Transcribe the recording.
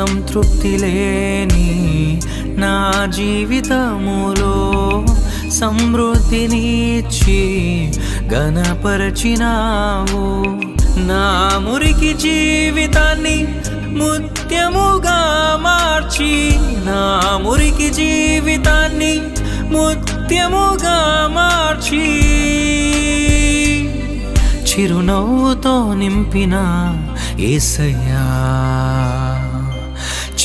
సంతృప్తి లేని నా జీవితములో సమృద్ధినిచ్చి గణపరచినావు నా మురికి జీవితాన్ని ముత్యముగా మార్చి నా మురికి జీవితాన్ని ముత్యముగా మార్చి చిరునవ్వుతో నింపిన ఏసయ్యా.